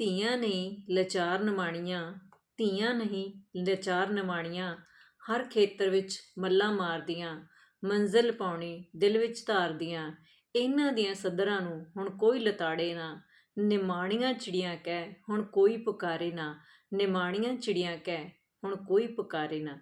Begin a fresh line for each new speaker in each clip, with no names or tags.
ਧੀਆਂ ਨਹੀਂ ਲਾਚਾਰ ਨਿਮਾਣੀਆਂ, ਧੀਆਂ ਨਹੀਂ, ਲਾਚਾਰ ਨਿਮਾਣੀਆਂ, ਹਰ ਖੇਤਰ ਵਿੱਚ ਮੱਲਾਂ ਮਾਰਦੀਆਂ, ਮੰਜ਼ਿਲ ਪਾਉਣੀ ਦਿਲ ਵਿੱਚ ਧਾਰਦੀਆਂ। ਇਹਨਾਂ ਦੀਆਂ ਸੱਦਰਾਂ ਨੂੰ ਹੁਣ ਕੋਈ ਲਤਾੜੇ ਨਾ, ਨਿਮਾਣੀਆਂ ਚਿੜੀਆਂ ਕਹਿ ਹੁਣ ਕੋਈ ਪੁਕਾਰੇ ਨਾ, ਨਿਮਾਣੀਆਂ ਚਿੜੀਆਂ ਕਹਿ ਹੁਣ ਕੋਈ ਪੁਕਾਰੇ ਨਾ।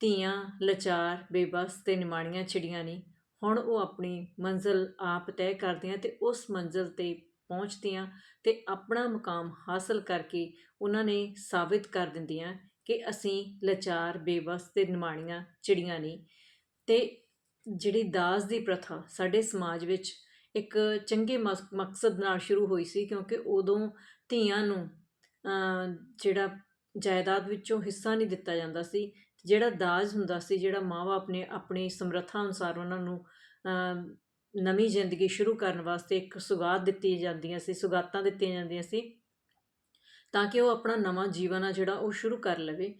ਧੀਆਂ, ਲਚਾਰ, ਬੇਬਸ ਤੇ ਨਿਮਾਣੀਆਂ ਚਿੜੀਆਂ ਨਹੀਂ ਹੁਣ ਉਹ ਆਪਣੀ ਮੰਜ਼ਿਲ ਆਪ ਤੈਅ ਕਰਦੀਆਂ ਤੇ ਉਸ ਮੰਜ਼ਿਲ ਤੇ ਪਹੁੰਚਦੀਆਂ ਤੇ ਆਪਣਾ ਮੁਕਾਮ ਹਾਸਲ ਕਰਕੇ ਉਹਨਾਂ ਨੇ ਸਾਬਿਤ ਕਰ ਦਿੰਦੀਆਂ ਕਿ ਅਸੀਂ ਲਾਚਾਰ ਬੇਬਸ ਤੇ ਨਿਮਾਣੀਆਂ ਚਿੜੀਆਂ ਨਹੀਂ ਤੇ ਜਿਹੜੀ ਦਾਜ ਦੀ ਪ੍ਰਥਾ ਸਾਡੇ ਸਮਾਜ ਵਿੱਚ ਇੱਕ ਚੰਗੇ ਮਸ- ਮਕਸਦ ਨਾਲ ਸ਼ੁਰੂ ਹੋਈ ਸੀ ਕਿਉਂਕਿ ਉਦੋਂ ਧੀਆਂ ਨੂੰ ਜਿਹੜਾ ਜਾਇਦਾਦ ਵਿੱਚੋਂ ਹਿੱਸਾ ਨਹੀਂ ਦਿੱਤਾ ਜਾਂਦਾ ਸੀ, ਜਿਹੜਾ ਦਾਜ ਹੁੰਦਾ ਸੀ, ਜਿਹੜਾ ਮਾਂ-ਬਾਪ ਨੇ ਆਪਣੀ ਸਮਰੱਥਾ ਅਨੁਸਾਰ ਉਹਨਾਂ ਨੂੰ ਨਵੀਂ ਜ਼ਿੰਦਗੀ ਸ਼ੁਰੂ ਕਰਨ ਵਾਸਤੇ ਇੱਕ ਸੁਗਾਤ ਦਿੱਤੀ ਜਾਂਦੀਆਂ ਸੀ, ਸੁਗਾਤਾਂ ਦਿੱਤੀਆਂ ਜਾਂਦੀਆਂ ਸੀ ਤਾਂ ਕਿ ਉਹ ਆਪਣਾ ਨਵਾਂ ਜੀਵਨ ਆ ਜਿਹੜਾ ਉਹ ਸ਼ੁਰੂ ਕਰ ਲਵੇ।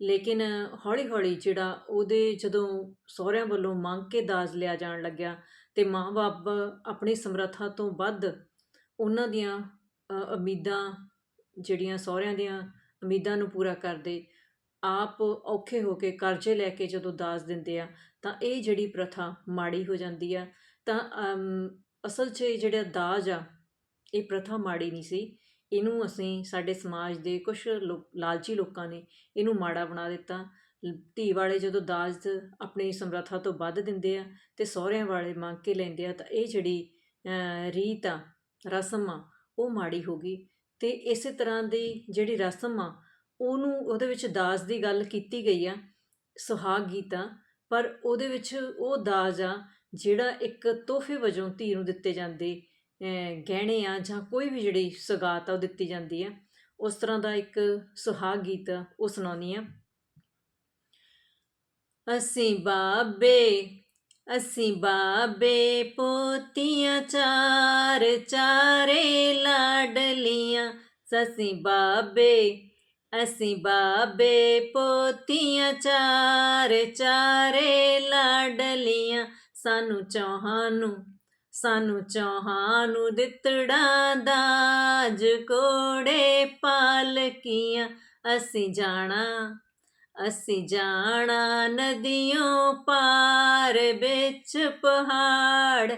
ਲੇਕਿਨ ਹੌਲੀ-ਹੌਲੀ ਜਿਹੜਾ ਉਹਦੇ ਜਦੋਂ ਸਹੁਰਿਆਂ ਵੱਲੋਂ ਮੰਗ ਕੇ ਦਾਜ ਲਿਆ ਜਾਣ ਲੱਗਿਆ ਤੇ ਮਾਂ-ਬਾਪ ਆਪਣੀ ਸਮਰੱਥਾ ਤੋਂ ਵੱਧ ਉਹਨਾਂ ਦੀਆਂ ਉਮੀਦਾਂ ਜਿਹੜੀਆਂ ਸਹੁਰਿਆਂ ਦੀਆਂ ਉਮੀਦਾਂ ਨੂੰ ਪੂਰਾ ਕਰਦੇ, ਆਪ ਔਖੇ ਹੋ ਕੇ ਕਰਜ਼ੇ ਲੈ ਕੇ ਜਦੋਂ ਦਾਜ ਦਿੰਦੇ ਆ ਤਾਂ ਇਹ ਜਿਹੜੀ ਪ੍ਰਥਾ ਮਾੜੀ ਹੋ ਜਾਂਦੀ ਆ ਤਾਂ ਅਸਲ 'ਚ ਇਹ ਜਿਹੜਾ ਦਾਜ ਆ, ਇਹ ਪ੍ਰਥਾ ਮਾੜੀ ਨਹੀਂ ਸੀ। ਇਹਨੂੰ ਅਸੀਂ ਸਾਡੇ ਸਮਾਜ ਦੇ ਕੁਝ ਲਾਲਚੀ ਲੋਕਾਂ ਨੇ ਇਹਨੂੰ ਮਾੜਾ ਬਣਾ ਦਿੱਤਾ। ਧੀ ਵਾਲੇ ਜਦੋਂ ਦਾਜ ਆਪਣੀ ਸਮਰੱਥਾ ਤੋਂ ਵੱਧ ਦਿੰਦੇ ਆ ਤੇ ਸਹੁਰਿਆਂ ਵਾਲੇ ਮੰਗ ਕੇ ਲੈਂਦੇ ਆ, ਤਾਂ ਇਹ ਜਿਹੜੀ ਰੀਤ ਆ, ਰਸਮ ਆ, ਉਹ ਮਾੜੀ ਹੋ ਗਈ। ਤੇ ਇਸੇ ਤਰ੍ਹਾਂ ਦੀ ਜਿਹੜੀ ਰਸਮ ਆ, ਉਹਨੂੰ, ਉਹਦੇ ਵਿੱਚ ਦਾਜ ਦੀ ਗੱਲ ਕੀਤੀ ਗਈ ਆ, ਸੁਹਾਗ ਗੀਤ ਪਰ ਉਹਦੇ ਵਿੱਚ ਉਹ ਦਾਜ ਆ ਜਿਹੜਾ ਇੱਕ ਤੋਹਫੇ ਵਜੋਂ ਧੀ ਨੂੰ ਦਿੱਤੇ ਜਾਂਦੇ ਗਹਿਣੇ ਆ ਜਾਂ ਕੋਈ ਵੀ ਜਿਹੜੀ ਸੌਗਾਤ ਆ ਉਹ ਦਿੱਤੀ ਜਾਂਦੀ ਆ, ਉਸ ਤਰ੍ਹਾਂ ਦਾ ਇੱਕ ਸੁਹਾਗ ਗੀਤ ਉਹ ਸੁਣਾਉਣੀ ਆ। ਅਸੀਂ ਬਾਬੇ ਅਸੀਂ ਬਾਬੇ ਪੋਤੀਆਂ ਚਾਰ ਚਾਰੇ ਲਾਡਲੀਆਂ ਸਸੀਂ ਬਾਬੇ, ਅਸੀਂ ਬਾਬੇ ਪੋਤੀਆਂ ਚਾਰ ਚਾਰੇ ਲਾਡਲੀਆਂ ਸਾਨੂੰ ਚੌਹਾਂ ਨੂੰ, ਸਾਨੂੰ ਚੌਹਾਂ ਨੂੰ ਦਿੱਤੜਾਂ ਦਾਜ ਕੋੜੇ ਪਾਲਕੀਆਂ ਅਸੀਂ ਜਾਣਾ ਅਸੀਂ ਜਾਣਾ ਨਦੀਆਂ ਪਾਰ ਵਿੱਚ ਪਹਾੜ,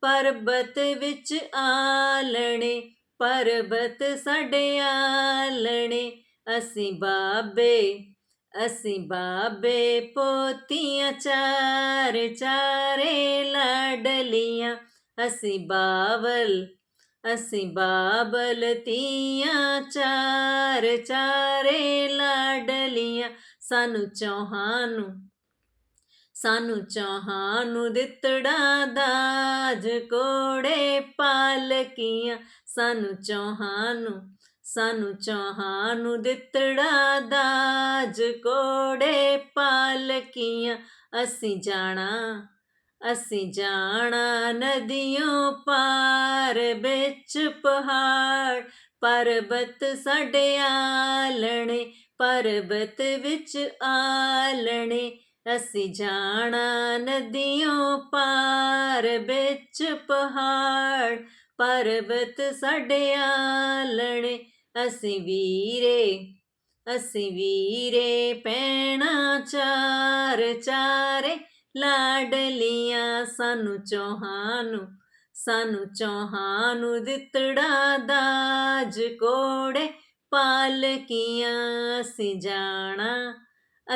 ਪਰਬਤ ਵਿੱਚ ਆਲਣੇ, ਪਰਬਤ ਸਾਡੇ ਆਲਣੇ। ਅਸੀਂ ਬਾਬੇ ਅਸੀਂ ਬਾਬੇ ਪੋਤੀਆਂ ਚਾਰ ਚਾਰੇ ਲਾਡਲੀਆਂ ਅਸੀਂ ਬਾਬਲ ਅਸੀਂ ਬਾਬਲ ਤੀਆਂ ਚਾਰ ਚਾਰੇ ਲਾਡਲੀਆਂ ਸਾਨੂੰ ਚੌਹਾਂ ਨੂੰ, ਸਾਨੂੰ ਚੌਹਾਂ ਨੂੰ ਦਿੱਤੜਾ ਦਾਜ ਕੋੜੇ ਪਾਲਕੀਆਂ। ਸਾਨੂੰ ਚੌਹਾਂ ਨੂੰ ਸਾਨੂੰ ਚੌਹਾਂ ਨੂੰ ਦਿੱਤੜਾ ਦਾਜ, ਕੋੜੇ ਪਾਲਕੀਆਂ, ਅਸੀਂ ਜਾਣਾ ਅਸੀਂ ਜਾਣਾ ਨਦੀਆਂ ਪਾਰ ਵਿੱਚ ਪਹਾੜ, ਪਰਬਤ ਸਾਡੇ ਆਲਣੇ, ਪਰਬਤ ਵਿੱਚ ਆਲਣੇ, ਅਸੀਂ ਜਾਣਾ ਨਦੀਆਂ ਪਾਰ ਵਿੱਚ ਪਹਾੜ, ਪਰਬਤ ਸਾਡੇ ਆਲਣੇ ਅਸੀਂ ਵੀਰੇ ਅਸੀਂ ਵੀਰੇ ਪੈਣਾ ਚਾਰ ਚਾਰੇ ਲਾਡਲੀਆਂ ਸਾਨੂੰ ਚੌਹਾਂ ਨੂੰ, ਸਾਨੂੰ ਚੌਹਾਂ ਨੂੰ ਦਿੱਤੜਾ ਦਾਜ ਕੋੜੇ, ਪਾਲਕੀਆਂ ਅਸੀਂ ਜਾਣਾ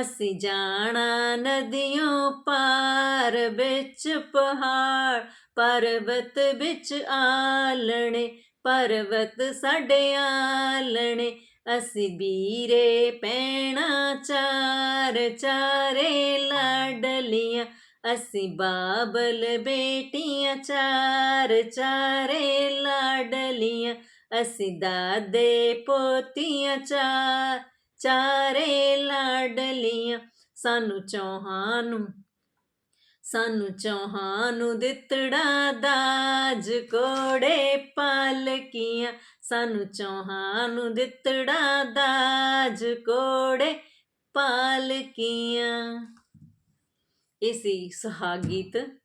ਅਸੀਂ ਜਾਣਾ ਨਦੀਆਂ ਪਾਰ ਵਿੱਚ ਪਹਾੜ, ਪਰਬਤ ਵਿੱਚ ਆਲਣੇ ਪਰਵਤ ਸਾਡੇ ਆਲਣੇ, ਅਸੀਂ ਵੀਰੇ ਪੈਣਾ ਚਾਰ ਚਾਰੇ ਲਾਡਲੀਆਂ, ਅਸੀਂ ਬਾਬਲ ਬੇਟੀਆਂ ਚਾਰ ਚਾਰੇ ਲਾਡਲੀਆਂ, ਅਸੀਂ ਦਾਦੇ ਪੋਤੀਆਂ ਚਾਰ ਚਾਰੇ ਲਾਡਲੀਆਂ, ਸਾਨੂੰ ਚੌਹਾਂ ਨੂੰ ਸਾਨੂੰ ਚੌਹਾਂ ਨੂੰ ਦਿੱਤੜਾ ਦਾਜ, ਕੋੜੇ ਪਾਲਕੀਆਂ। ਸਾਨੂੰ ਚੌਹਾਂ ਨੂੰ ਦਿੱਤੜਾ ਦਾਜ, ਕੋੜੇ ਪਾਲਕੀਆਂ। ਇਹ ਸੁਹਾਗੀਤ